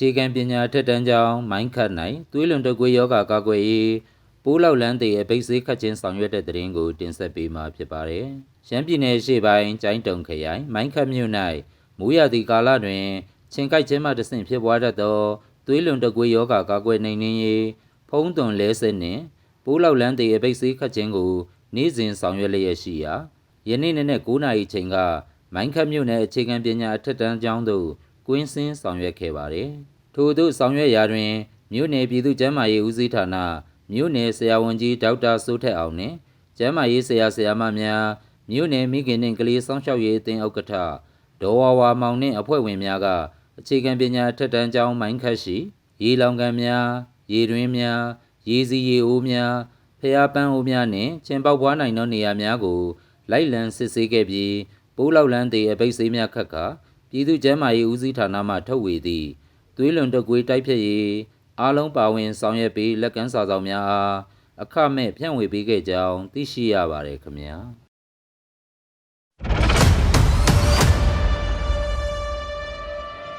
အခြေခံပညာထက်တန်းကြောင်းမိုင်းခတ်၌သွေးလွန်တုပ်ကွေးယောဂကာကွယ်ရေးပိုးလောက်လန်းသေးအပိတ်ဆေးခတ်ခြင်းဆောင်ရွက်တဲ့တရင်ကိုတင်ဆက်ပေးမှာဖြစ်ပါတယ်။ရှမ်းပြည်နယ်ရှေ့ပိုင်းကျိုင်းတုံခရိုင်မိုင်းခတ်မြို့၌မိုးရသည့်ကာလတွင်ချင်းကိုက်ခြင်းမှတဆင့်ဖြစ်ပွားတတ်သောသွေးလွန်တုပ်ကွေးယောဂကာကွယ်နိုင်နှင်းရေးဖုံးသွန်လဲစနှင့်ပိုးလောက်လန်းသေးအပိတ်ဆေးခတ်ခြင်းကိုနေ့စဉ်ဆောင်ရွက်လျက်ရှိရာယနေ့နေ့နဲ့9နာရီချိန်ကမိုင်းခတ်မြို့နယ်အခြေခံပညာအထက်တန်းကျောင်းသို့ ကွင်းစင်းဆောင်ရွက်ခဲ့ပါတယ်။ထို့သို့ဆောင်ရွက်ရာတွင်မြို့နယ်ပြည်သူ့ကျန်းမာရေးဦးစီးဌာနမြို့နယ်ဆရာဝန်ကြီးဒေါက်တာစိုးထက်အောင်နှင့်ကျန်းမာရေးဆရာဆရာမများမြို့နယ်မိခင်နှင့်ကလေးစောင့်ရှောက်ရေးအသင်းဥက္ကဋ္ဌဒေါ်ဝါဝါမောင်နှင့်အဖွဲ့ဝင်များကအခြေခံပညာအထက်တန်းကျောင်းမိုင်းခတ်ရှိရေလောင်ကန်များရေတွင်းများရေစီရေအိုးများဖျားပန်းအိုးများနှင့်ချင်းပေါက်ပွားနိုင်သောနေရာများကိုလိုက်လံစစ်ဆေးခဲ့ပြီးပိုးလောက်လန်းသေးအပိတ်ဆေးများခတ်ကာ ပြည်သူ့ကျန်းမာရေးဦးစီးဌာနမှထုတ်ဝေသည့်သွေးလွန်တုပ်ကွေးတိုက်ဖျက်ရေးအားလုံးပါဝင်ဆောင်ရွက်ပြီးလက်ကမ်းစာဆောင်များအားအခမဲ့ဖြန့်ဝေပေးခဲ့ကြောင်းသိရှိရပါတယ်ခင်ဗျာ။